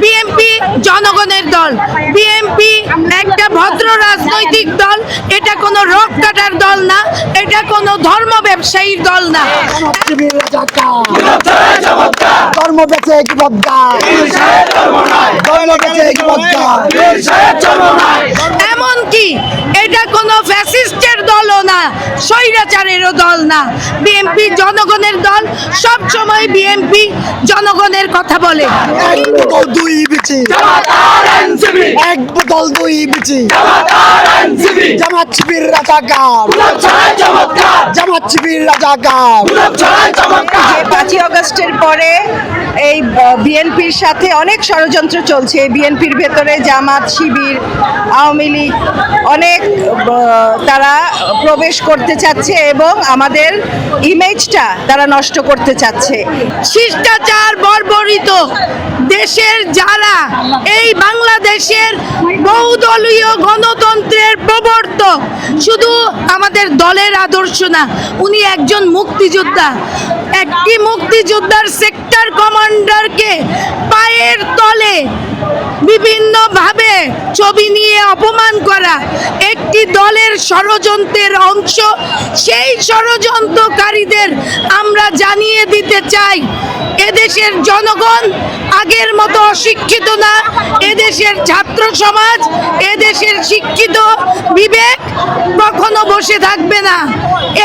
BNP জনগণের দল। BNP একটা ভদ্র রাজনৈতিক দল এটা কোনো রক কাটার দল না এটা কোনো ধর্ম ব্যবসায়ীর দল না। ধর্ম বেঁচে কি এমনকি এটা কোনো ফ্যাসিস্টের দলও না স্বৈরাচারেরও দল না। বিএনপি জনগণের দল সব সময় বিএনপি জনগণের কথা বলে। এক বোতল দুই বিচি। এক বোতল দুই বিচি। জামাত শিবির রাজাকার। জামাত শিবির রাজাকার। পাঁচই অগস্টের পরে এই বিএনপির সাথে অনেক ষড়যন্ত্র চলছে। বিএনপির ভেতরে জামাত, শিবির, আওয়ামী লীগ, অনেক তারা প্রবেশ করতে চাচ্ছে এবং আমাদের ইমেজটা তারা নষ্ট করতে চাচ্ছে। শিষ্টাচার বর্বরিত। দেশের যারা, এই বাংলাদেশের বহুদলীয় গণতন্ত্রের শুধু আমাদের দলের আদর্শ না, উনি একজন মুক্তিযোদ্ধা। একটি মুক্তিযোদ্ধার সেক্টর কমান্ডারকে পায়ের তলে বিভিন্নভাবে ছবি নিয়ে অপমান করা একটি দলের ষড়যন্ত্রের অংশ, সেই ষড়যন্ত্রকারীদের আমরা জানিয়ে দিতে চাই, এদেশের জনগণ আগের মতো অশিক্ষিত না, এদেশের ছাত্র সমাজ, এদেশের শিক্ষিত বিবেক কখনো বসে থাকবে না।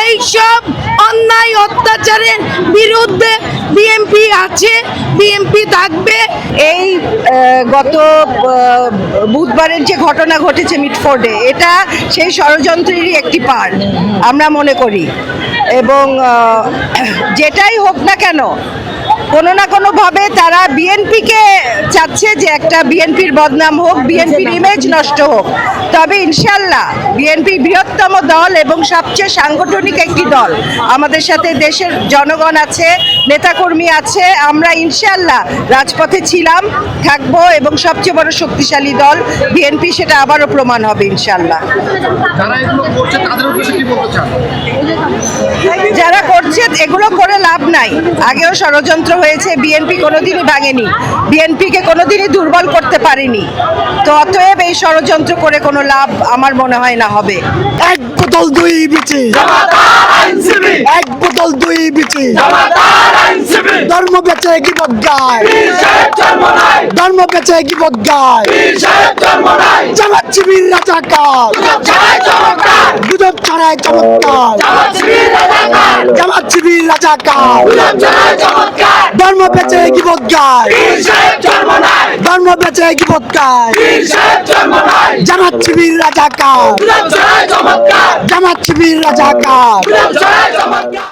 এই সব অন্যায় অত্যাচারের বিরুদ্ধে বিএমপি আছে বিএমপি থাকবে। এই গত বুধবারের যে ঘটনা ঘটেছে মিটফোর্ডে, এটা সেই ষড়যন্ত্রেরই একটি পার্ট, আমরা মনে করি। এবং যেটাই হোক না কেন কোনো না কোনোভাবে তারা বিএনপিকে চাচ্ছে যে একটা বিএনপির বদনাম হোক, বিএনপির ইমেজ নষ্ট হোক। তবে ইনশাল্লাহ বিএনপি বৃহত্তম দল এবং সবচেয়ে সাংগঠনিক একটি দল। আমাদের সাথে দেশের জনগণ আছে, নেতাকর্মী আছে, আমরা ইনশাল্লাহ রাজপথে ছিলাম, থাকব এবং সবচেয়ে বড় শক্তিশালী দল বিএনপি, সেটা আবারও প্রমাণ হবে ইনশাল্লাহ যারা এগুলো করছে তাদের উদ্দেশ্যে কি বলতে চান যারা করছে এগুলো করে লাভ নাই। আগেও ষড়যন্ত্র হয়েছে বিএনপি কোনোদিনই ভাঙেনি। বিএনপিকে কোনোদিনই দুর্বল করতে পারেনি। তো অতএব এই ষড়যন্ত্র করে কোনো লাভ আমার মনে হয় না হবে। এক বোতল দুই বিচি। এক বোতল দুই বিচি। ধর্ম বেঁচে কি বদ্গার ধর্ম বেঁচে কি বদ্গার জামাত শিবির রাজাকার। গুজব ছড়ায় চমৎকার। জামাত শিবির রাজাকার। ধর্ম বেঁচে কি ধর্ম বেঁচে কি বদ্গার জামাত শিবির রাজাকার। জামাত শিবির রাজাকার।